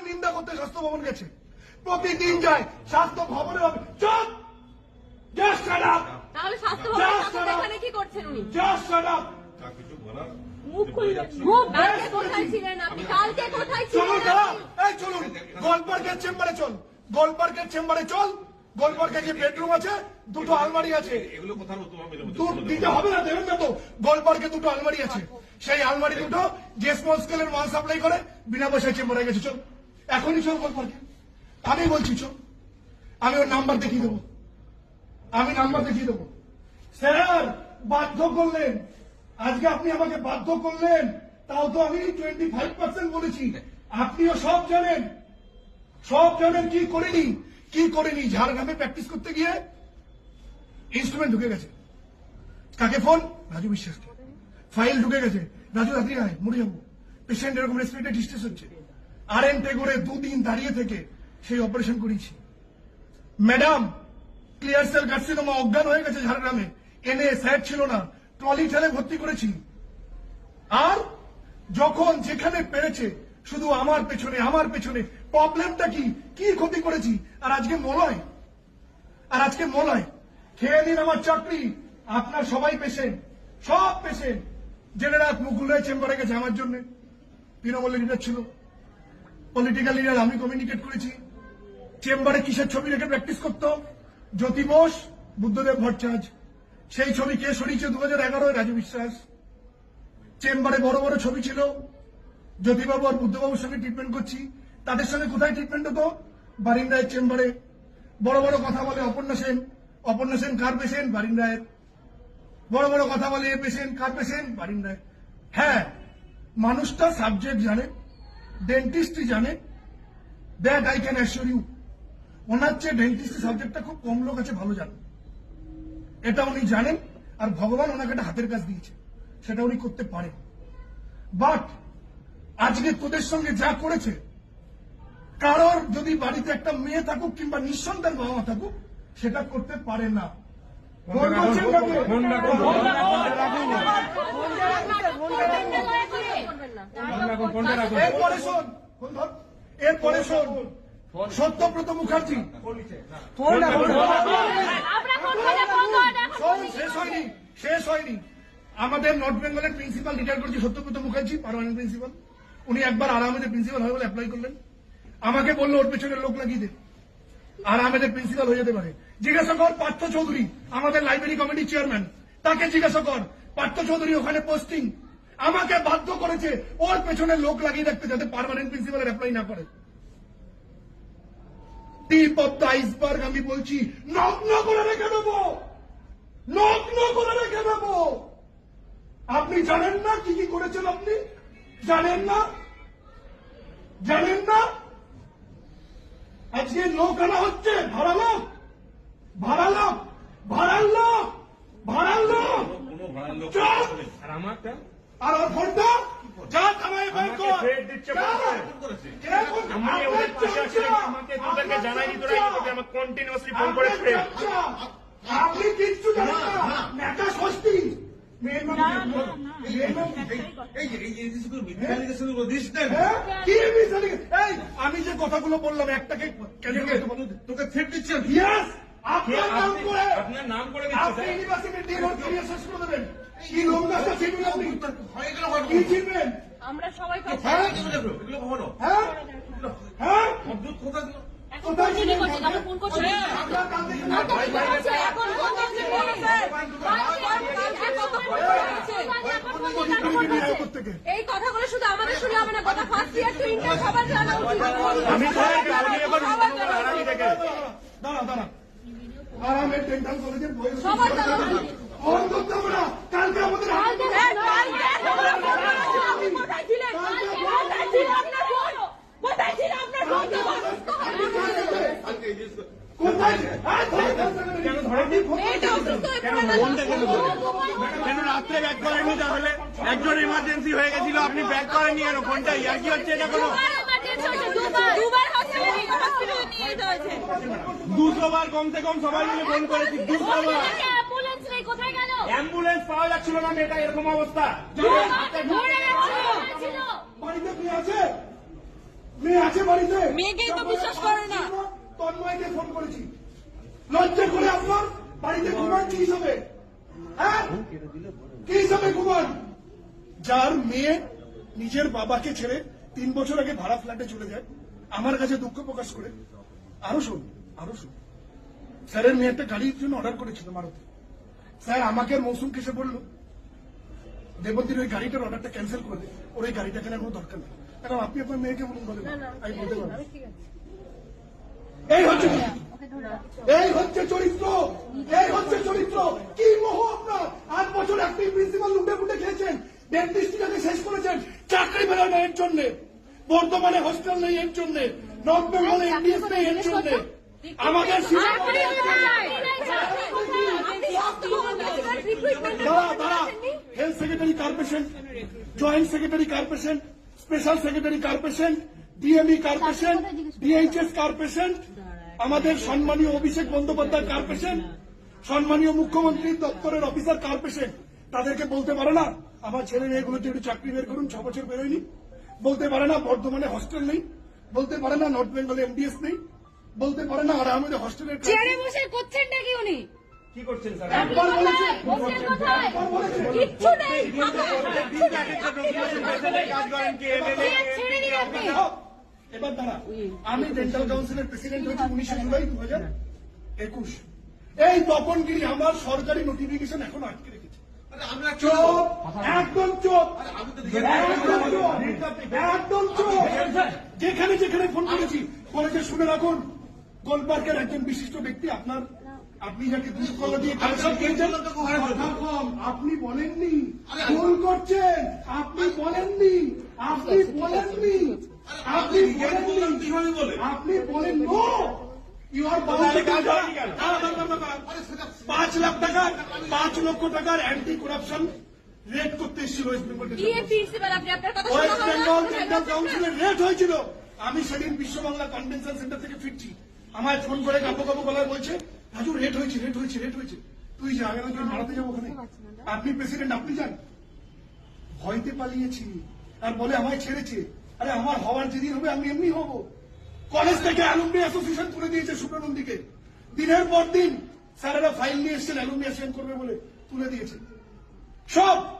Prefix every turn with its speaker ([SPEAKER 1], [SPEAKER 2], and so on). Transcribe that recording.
[SPEAKER 1] নামে নিন্দা করতে স্বাস্থ্য ভবন গেছে। প্রতিদিন যায় স্বাস্থ্য ভবনে হবে চুপ! জাস্ট শাট আপ
[SPEAKER 2] তাহলে স্বাস্থ্য
[SPEAKER 1] যা,
[SPEAKER 2] ভবনের সাথে
[SPEAKER 1] শোনো।
[SPEAKER 2] এখানে কি করছেন উনি?
[SPEAKER 1] জাস্ট শাট আপ
[SPEAKER 3] তার কিছু বলার
[SPEAKER 2] মুখ খুলবেন কালকে কোথায় ছিলেন আপনি? কালকে কোথায় ছিলেন
[SPEAKER 1] এই চলুন! গোলপার্কের চেম্বারে চল! গোলপার্কের চেম্বারে চল! গোলপার্কে যে বেডরুম আছে দুটো আলমারি আছে।
[SPEAKER 3] এগুলো কোথাও
[SPEAKER 1] দিতে হবে না দেবেন না তো গোলপার্কে দুটো আলমারি আছে। সেই আলমারি দুটো যে স্মল স্কেলের মাল সাপ্লাই করে বিনা পয়সায় চেম্বারে গেছে চল। এখনই চল গোলপার্কে আমি বলছি চল আমি ওর নাম্বার দেখিয়ে দেবো। আমি নাম্বার দেখিয়ে দেবো। স্যার, বাধ্য করলেন। আজকে আপনি আমাকে বাধ্য করলেন। তাও তো আমি টোয়েন্টি ফাইভ পার্সেন্ট বলেছি। আপনিও সব জানেন। সব জানেন কি করিনি। কি করেনি? ঝাড়গ্রামে প্র্যাকটিস করতে গিয়ে ইনস্ট্রুমেন্ট ঢুকে গেছে। কাকে ফোন রাজু বিশ্বাসকে। ফাইল ঢুকে গেছে। রাজু, রাত্রি আয়, মরে যাব। পেশেন্ট এরকম রেসপিরেটরি ডিস্ট্রেস হচ্ছে। আর এন টেগোরে দুদিন দাঁড়িয়ে থেকে সেই অপারেশন করিয়েছি ম্যাডাম ক্লিয়ার সেল কার্সিনোমা অজ্ঞান হয়ে গেছে ঝাড়গ্রামে। এনে স্যার ছিল না ট্রলি ঠেলে ভর্তি করেছি। আর যখন যেখানে পেরেছে, শুধু আমার পেছনে আমার পেছনে প্রবলেমটা কি? কি ক্ষতি করেছি? আর আজকে মলয়। আর আজকে মলয়। খেয়ে নিন আমার চাকরি। আপনার সবাই পেশেন্ট সব পেশেন্ট জেনে রাত মুকুল রায় চেম্বারে গেছে আমার জন্য। তৃণমূল লিডার ছিল। পলিটিক্যাল লিডার আমি কমিউনিকেট করেছি। চেম্বারে কিসের ছবি রেখে প্র্যাকটিস করতো? জ্যোতি বোস, বুদ্ধদেব ভট্টাচার্য। সেই ছবি কে সরিয়েছে দু হাজার এগারোয় রাজু বিশ্বাস। চেম্বারে বড় বড় ছবি ছিল। জ্যোতিবাবু আর বুদ্ধবাবুর সঙ্গে ট্রিটমেন্ট করছি। তাদের সঙ্গে কোথায় ট্রিটমেন্ট হতো? বারিন্দায়ের চেম্বারে বড় বড় কথা বলে অপর্ণা সেন। অপর্ণা সেন কার পেশেন্ট? বারিন্দায়ের বড় বড় কথা বলে এ পেশেন্ট, কার পেশেন্ট? বারিন্দায়। হ্যাঁ মানুষটা সাবজেক্ট জানে। ডেন্টিস্টই জানে। That I can assure you ওনার চেয়ে ডেন্টিস্ট সাবজেক্টটা খুব কম লোক আছে ভালো জানেন এটা উনি জানেন আর ভগবান ওনাকে একটা হাতের কাজ দিয়েছে। সেটা উনি করতে পারেন। বাট আজকে তোদের সঙ্গে যা করেছে কারোর যদি বাড়িতে একটা মেয়ে থাকুক কিংবা নিঃসন্তান বাবা মা থাকুক সেটা করতে পারে না। ভুল বলছেন কাকে? এরপরে শোন এরপরে শোন। সত্যব্রত মুখার্জি। শেষ হয়নি শেষ হয়নি। আমাদের নর্থ বেঙ্গলের প্রিন্সিপাল রিটায়ার করেছে সত্যব্রত মুখার্জি পারমানেন্ট প্রিন্সিপাল। উনি একবার আরামেদের প্রিন্সিপাল হবে বলে অ্যাপ্লাই করলেন। আমাকে বলল ওর পেছনে লোক লাগিয়ে দে আর আমাদের প্রিন্সিপাল হয়ে যেতে পারে। জিজ্ঞাসা কর পার্থ চৌধুরী আমাদের লাইব্রেরি কমিটির চেয়ারম্যান তাকে জিজ্ঞাসা কর পার্থ চৌধুরী ওখানে পোস্টিং আমাকে বাধ্য করেছে ওর পেছনে লোক লাগিয়ে রাখতে যাতে পার্মানেন্ট প্রিন্সিপালের অ্যাপ্লাই না করে। টিপ অফ দ্য আইসবার্গ আমি বলছি নগ্ন করে রেখে দেবো। নগ্ন করে রেখে দেবো। আপনি জানেন না কি কি করেছেন আপনি? জানেন না? জানেন না? আজকে লোক আনা হচ্ছে ভাড়া লোক ভাড়া লোক ভাড়ার লোক ভাড়ার লোক
[SPEAKER 3] কোনো ভাড়ার লোক
[SPEAKER 4] আর আমারটা
[SPEAKER 1] আর ওর ফোনটা যা থানায় বের কর
[SPEAKER 4] threat দিচ্ছে
[SPEAKER 1] যা!
[SPEAKER 4] বলছে।
[SPEAKER 3] করেছে
[SPEAKER 1] কে বলছে?
[SPEAKER 4] আমি ওদের পাশে
[SPEAKER 1] চর্চা!
[SPEAKER 4] আমাকে তোদেরকে জানাই দিত
[SPEAKER 1] চর্চা!
[SPEAKER 4] তোকে আমাকে কন্টিনিউয়াসলি ফোন করে
[SPEAKER 1] আপনার আপনি কিচ্ছু জানেন না নেতা ষষ্ঠী মেয়ের নাম মেয়ের নাম
[SPEAKER 3] এই যে
[SPEAKER 1] হ্যাঁ? আমি কথাগুলো বললাম একটাকে ক্যান্সেল করতে
[SPEAKER 3] তোকে থ্রেট দিচ্ছে
[SPEAKER 1] আপনার নাম করে
[SPEAKER 4] আপনার নাম করে দিচ্ছে
[SPEAKER 1] কি গাছটা চিনবেন আপনি? কি চিনবেন
[SPEAKER 2] আমরা সবাই
[SPEAKER 1] হ্যাঁ
[SPEAKER 3] এগুলো কখনো?
[SPEAKER 1] হ্যাঁ? হ্যাঁ?
[SPEAKER 3] কথা
[SPEAKER 1] কোথায়
[SPEAKER 2] এই কথাগুলো শুধু আমাদের শুনে হবে না। গোটা ফার্স্ট ইয়ার টু ইন্টার সবার জানা উচিত। সবার জানা
[SPEAKER 4] কেন রাত্রে ব্যাক করেননি তাহলে? একজন ইমার্জেন্সি হয়ে গেছিল আপনি ব্যাক করেননি কেন? ফোনটা ইয়ার কি হচ্ছে এটা কোনো। দুশো বার কমসে কম সবাই মিলে ফোন করেছি দুশো বার
[SPEAKER 2] hospital এ ambulance নেই, কোথায় গেল?
[SPEAKER 4] অ্যাম্বুলেন্স পাওয়া যাচ্ছিল না মেয়েটা এরকম অবস্থা।
[SPEAKER 1] বাড়িতে কে আছে? মেয়ে আছে বাড়িতে?
[SPEAKER 2] মেয়েকেই তো বিশ্বাস করে না।
[SPEAKER 1] তন্ময়কে ফোন করেছি। লজ্জা করে আপনার বাড়িতে ঘুমান কি হিসাবে? হ্যাঁ? কি হিসাবে ঘুমান? যার মেয়ে নিজের বাবাকে ছেড়ে তিন বছর আগে ভাড়া ফ্ল্যাটে চলে যায় আমার কাছে দুঃখ প্রকাশ করে। আরও শুন আরও শুন। স্যারের মেয়ে একটা গাড়ির জন্য অর্ডার করেছিল মারুতি। স্যার আমাকে মৌসুম কেসে বলল? দেবন্তীর ওই গাড়িটার অর্ডারটা ক্যান্সেল করে দিন ওর এই গাড়িটা কেনার কোনো দরকার নেই। কারণ আপনি আপনার মেয়েকে বলুন বলেন। আমি বলতে পারব। এই হচ্ছে এই হচ্ছে চরিত্র। এই হচ্ছে চরিত্র। কি মোহ আপনার। আট বছর আপনি প্রিন্সিপাল লুটে ফুটে খেয়েছেন। ডেন্টিস্টটাকে শেষ করেছেন চাকরি বেরোয় না এর জন্য। বর্তমানে হোস্টেল নেই এর জন্য। নর্থ বেঙ্গলে এমবিএস নেই এর জন্য। আমাদের দাঁড়া দাঁড়া health secretary corporation joint secretary corporation special secretary corporation DME corporation DHS corporation আমাদের সম্মানীয় অভিষেক বন্দ্যোপাধ্যায় কার্পোরেশন সম্মানীয় মুখ্যমন্ত্রীর দপ্তরের অফিসার কার্পোরেশন তাদেরকে বলতে পারে না আমার ছেলে মেয়েগুলোতে একটু চাকরি বের করুন ছ বছর বেরোয়নি বলতে পারে না বর্ধমানে হস্টেল নেই বলতে পারে না নর্থ বেঙ্গলে এমডিএস নেই বলতে পারে না আর আমাদের হস্টেলের
[SPEAKER 2] করছেন নাকি উনি?
[SPEAKER 4] কি করছেন স্যার?
[SPEAKER 1] একবার বলেছে একবার বলেছে
[SPEAKER 2] কিচ্ছু নেই।
[SPEAKER 4] কাজ করেন কি এমএলএ
[SPEAKER 1] এবার দাঁড়া আমি ডেন্টাল কাউন্সিলের প্রেসিডেন্ট হয়েছি উনিশে জুলাই দু হাজার একুশ। এই তপনগিরি আমার সরকারি নোটিফিকেশন এখন আটকে রেখেছে। চোপ একদম চোপ
[SPEAKER 3] আরে আমি তো দেখে
[SPEAKER 1] একদম চোপ যেখানে যেখানে ফোন করেছি। বলেছে শুনে রাখুন। গোলপার্কের একজন বিশিষ্ট ব্যক্তি আপনার আপনি যাকে দিয়ে আপনি বলেননি। ফোন করছেন। আপনি বলেননি। আপনি বলেননি। আপনি বলেননি। আপনি বলেন। নো। পাঁচ লাখ টাকা পাঁচ লক্ষ টাকার অ্যান্টি করাপশন রেট করতে এসেছিল ওয়েস্ট বেঙ্গল ওয়েস্ট
[SPEAKER 2] হলো?
[SPEAKER 1] কাউন্সিলের রেট হয়েছিল। আমি সেদিন বিশ্ব বাংলা কনভেনশন সেন্টার থেকে ফিরছি। আমায় ফোন করে কাপো কাপো বলার বলছে রাজু রেট হয়েছে রেট হয়েছে রেট হয়েছে। তুই যা আগে আমাকে মারাতে যাব ওখানে। আপনি প্রেসিডেন্ট আপনি যান। ভয়তে পালিয়েছি। আর বলে আমায় ছেড়েছে। আরে, আমার হওয়ার যেদিন হবে, আমি এমনি হব। কলেজ থেকে অ্যালুমনি অ্যাসোসিয়েশন তুলে দিয়েছে সুপ্রানন্দীকে দিনের পর দিন, স্যারেরা ফাইল নিয়ে এসছেন অ্যালুমনি অ্যাসোসিয়েশন করবে বলে তুলে দিয়েছে। সব